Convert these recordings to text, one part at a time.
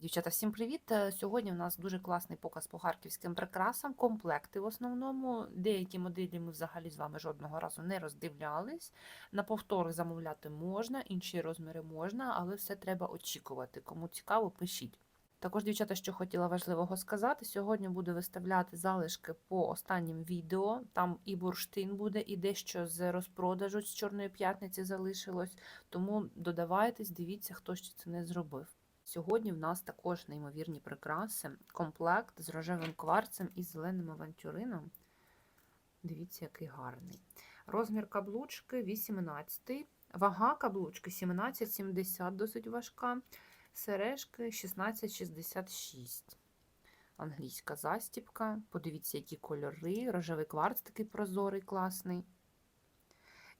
Дівчата, всім привіт! Е, Сьогодні у нас дуже класний показ по харківським прикрасам, комплекти в основному. Деякі моделі ми взагалі з вами жодного разу не роздивлялись. На повтори замовляти можна, інші розміри можна, але все треба очікувати. Кому цікаво, пишіть. Також, дівчата, що хотіла важливого сказати, сьогодні буду виставляти залишки по останнім відео. Там і бурштин буде, і дещо з розпродажу з Чорної п'ятниці залишилось. Тому додавайтесь, дивіться, хто ще це не зробив. Сьогодні в нас також неймовірні прикраси, комплект з рожевим кварцем і зеленим авантюрином. Дивіться, який гарний. Розмір каблучки 18, вага каблучки 17,70, досить важка. Сережки 16,66. Англійська застіпка. Подивіться, які кольори. Рожевий кварц такий прозорий, класний.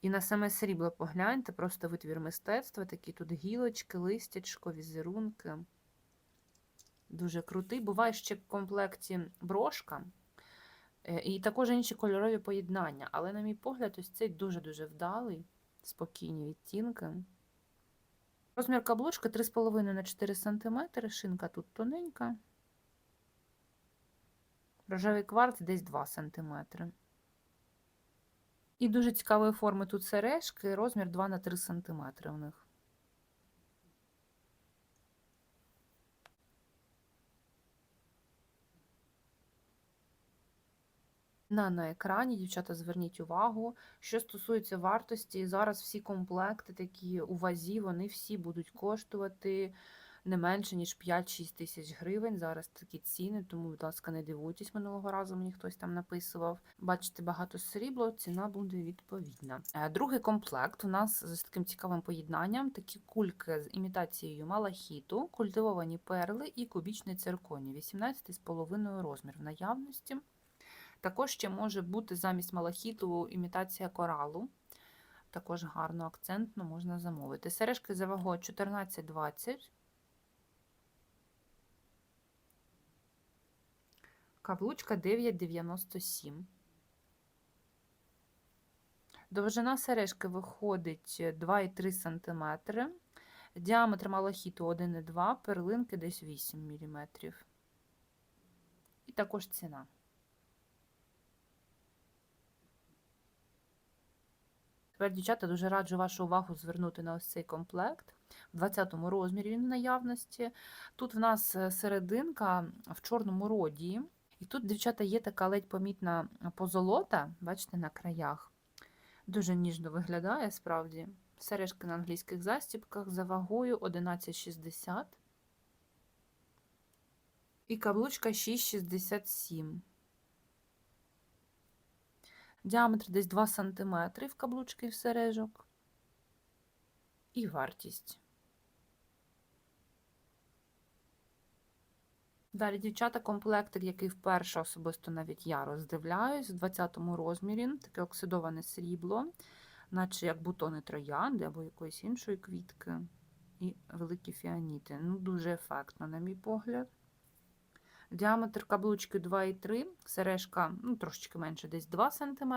І на саме срібло погляньте, просто витвір мистецтва, такі тут гілочки, листячко, візерунки. Дуже крутий. Буває ще в комплекті брошка. Е, І також інші кольорові поєднання. Але, на мій погляд, ось цей дуже-дуже вдалий, спокійні відтінки. Розмір каблучки 3,5 на 4 см, шинка тут тоненька. Рожевий кварц десь 2 см. І дуже цікавої форми тут сережки, розмір 2 на 3 см у них. На, на екрані, дівчата, зверніть увагу, що стосується вартості, зараз всі комплекти такі у вазі, вони всі будуть коштувати не менше, ніж 5-6 тисяч гривень. Зараз такі ціни, тому, будь ласка, не дивуйтесь, минулого разу мені хтось там написував. Бачите, багато срібло, ціна буде відповідна. Е, Другий комплект у нас з таким цікавим поєднанням: такі кульки з імітацією малахіту, культивовані перли і кубічний цирконій, 18,5 розмір в наявності. Також ще може бути замість малахіту імітація коралу. Також гарно акцентно можна замовити. Сережки за вагою 14,20. Каблучка 9,97. Довжина сережки виходить 2,3 см. Діаметр малахіту 1,2, перлинки десь 8 мм. І також ціна. Тепер, дівчата, дуже раджу вашу увагу звернути на ось цей комплект. В 20-му розмірі він в наявності. Тут в нас е, серединка в чорному роді. І тут, дівчата, є така ледь помітна позолота, бачите, на краях. Дуже ніжно виглядає, справді. Сережки на англійських застібках за вагою 11,60. І каблучка 6,67. Діаметр десь 2 см в каблучки і в сережок. І вартість. Далі, дівчата, комплектик, який вперше особисто навіть я роздивляюсь, в 20-му розмірі, таке оксидоване срібло, наче як бутони троянди або якоїсь іншої квітки. І великі фіаніти. Ну, дуже ефектно, на мій погляд. Діаметр каблучки 2,3, сережка ну, трошечки менше, десь 2 см,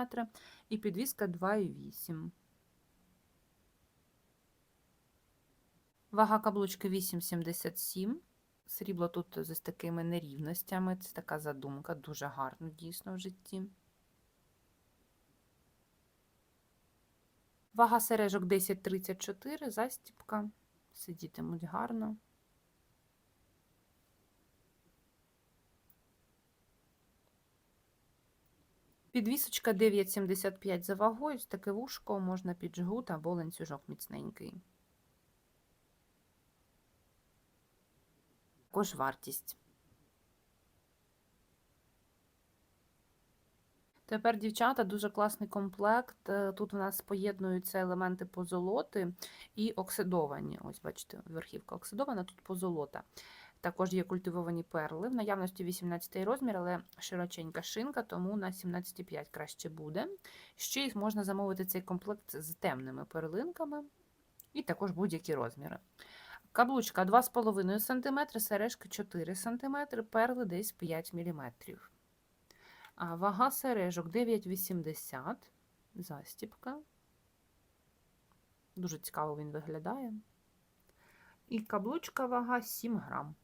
і підвіска 2,8. Вага каблучки 8,77. Срібло тут з такими нерівностями. Це така задумка, дуже гарно дійсно в житті. Вага сережок 10,34, застіпка. Сидітимуть гарно. Підвісочка 9,75 за вагою, таке вушко можна під жгут або ланцюжок міцненький. Також вартість. Тепер, дівчата, дуже класний комплект. Е, Тут у нас поєднуються елементи позолоти і оксидовані. Ось, бачите, верхівка оксидована, тут позолота. Також є культивовані перли. В наявності 18 розмір, але широченька шинка, тому на 17,5 краще буде. Ще й можна замовити цей комплект з темними перлинками, і також будь-які розміри. Каблучка 2,5 см, сережки 4 см, перли десь 5 мм. А вага сережок 9,80 застіпка. Дуже цікаво він виглядає. І каблучка вага 7 грам.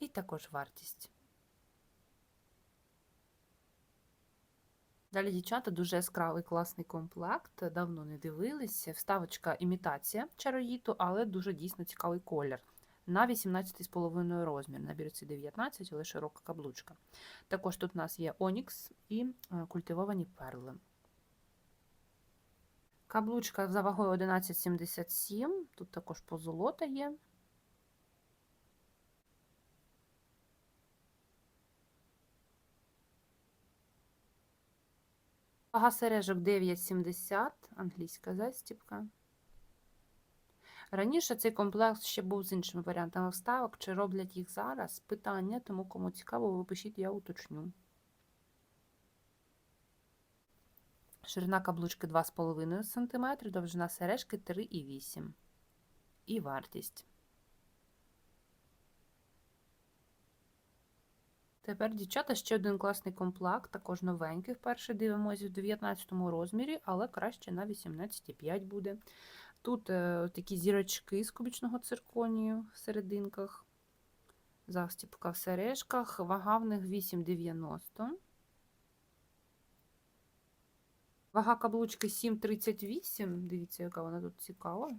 І також вартість. Далі, дівчата, дуже яскравий класний комплект. Давно не дивилися. Вставочка імітація чароїту, але дуже дійсно цікавий колір. На 18,5 розмір. На бірці 19, але широка каблучка. Також тут у нас є онікс і е, культивовані перли. Каблучка за вагою 11,77. Тут також позолота є. Вага сережок 9,70, англійська застіпка. Раніше цей комплект ще був з іншими варіантами вставок. Чи роблять їх зараз? Питання, тому кому цікаво, ви пишіть, я уточню. Ширина каблучки 2,5 см, довжина сережки 3,8 І вартість. Тепер, дівчата, ще один класний комплект, також новенький. Вперше дивимося в 19 розмірі, але краще на 18,5 буде. Тут е, такі зірочки з кубічного цирконію в серединках, застіпка в сережках, вага в них 8,90. Вага каблучки 7,38. Дивіться, яка вона тут цікава.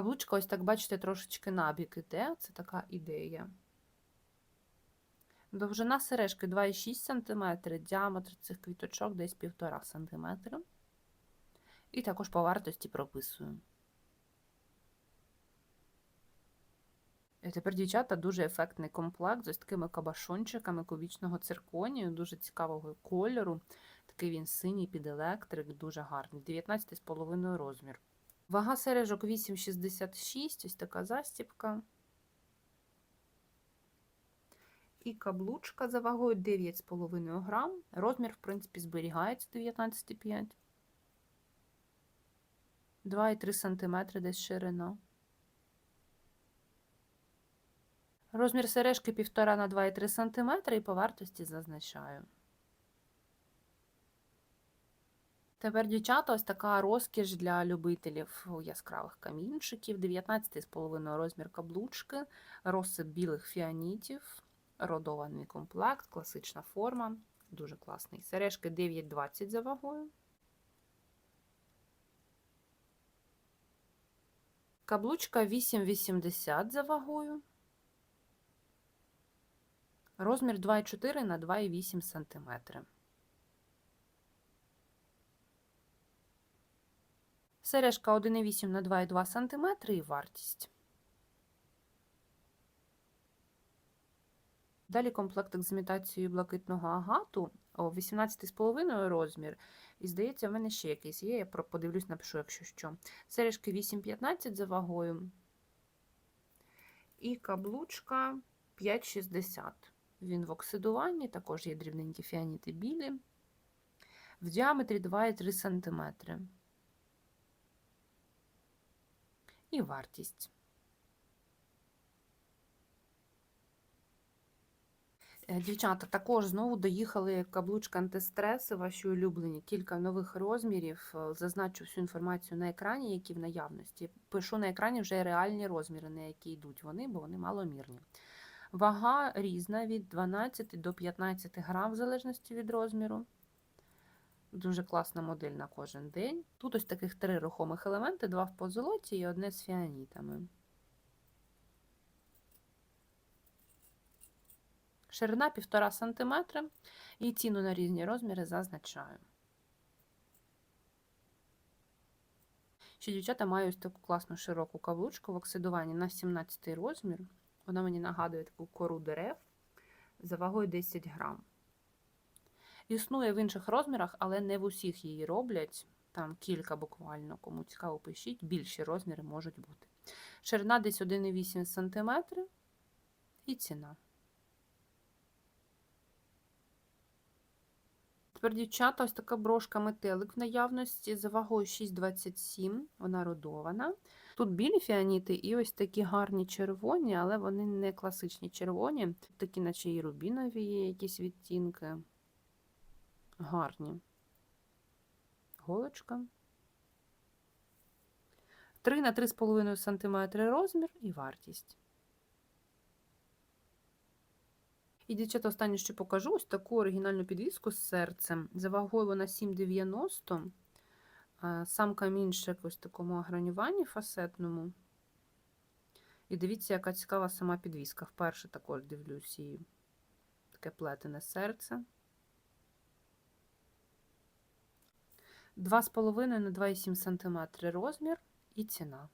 Каблучка, ось так, бачите, трошечки набік іде. Це така ідея. Довжина сережки 2,6 см, діаметр цих квіточок десь 1,5 см. І також по вартості прописую. І тепер, дівчата, дуже ефектний комплект з ось такими кабашончиками кубічного цирконію, дуже цікавого кольору. Такий він синій під електрик, дуже гарний. 19,5 розмір. Вага сережок 8,66, ось така застіпка. І каблучка за вагою 9,5 грам. Розмір, в принципі, зберігається 19,5. 2,3 см десь ширина. Розмір сережки 1,5 на 2,3 см і по вартості зазначаю. Тепер, дівчата, ось така розкіш для любителів яскравих камінчиків. 19,5 розмір каблучки, розсип білих фіанітів, родований комплект, класична форма. Дуже класний. Сережки 9,20 за вагою. Каблучка 8,80 за вагою. Розмір 2,4 на 2,8 см. Сережка 1,8 на 2,2 см і вартість. Далі комплектик з імітацією блакитного агату о 18,5 розмір. І, здається, в мене ще якийсь є. Я подивлюсь, напишу, якщо що. Сережки 8,15 за вагою. І каблучка 5,60. Він в оксидуванні, також є дрібненькі фіаніти білі. В діаметрі 2,3 см. І вартість. Е, Дівчата, також знову доїхали каблучка антистреси, ваші улюблені, кілька нових розмірів. Е, Зазначу всю інформацію на екрані, які в наявності. Пишу на екрані вже реальні розміри, на які йдуть вони, бо вони маломірні. Вага різна від 12 до 15 грам, в залежності від розміру. Дуже класна модель на кожен день. Тут ось таких три рухомих елементи: два в позолоті і одне з фіанітами. Ширина 1,5 см і ціну на різні розміри зазначаю. Ще дівчата маю ось таку класну широку каблучку в оксидуванні на 17 розмір. Вона мені нагадує таку кору дерев за вагою 10 грам. Існує в інших розмірах, але не в усіх її роблять. Там кілька буквально, кому цікаво, пишіть, більші розміри можуть бути. Ширина десь 1,8 см і ціна. Тепер, дівчата, ось така брошка метелик в наявності за вагою 6,27, вона родована. Тут білі фіаніти і ось такі гарні червоні, але вони не класичні червоні. Такі, наче і рубінові якісь відтінки. Гарні. голочка. 3 на 3,5 см розмір і вартість. І, дівчата, останнє, що покажу, ось таку оригінальну підвіску з серцем. За вагою вона 7,90. Сам камінчик ось такому огранюванні фасетному. І дивіться, яка цікава сама підвіска. Вперше також дивлюсь її. Таке плетене серце. 2,5 на 2,7 см розмір і ціна.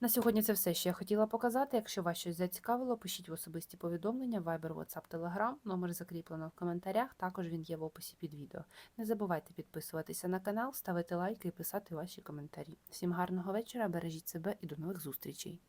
На сьогодні це все, що я хотіла показати. Якщо вас щось зацікавило, пишіть в особисті повідомлення, Viber, WhatsApp, Telegram. Номер закріплено в коментарях, також він є в описі під відео. Не забувайте підписуватися на канал, ставити лайки і писати ваші коментарі. Всім гарного вечора, бережіть себе і до нових зустрічей!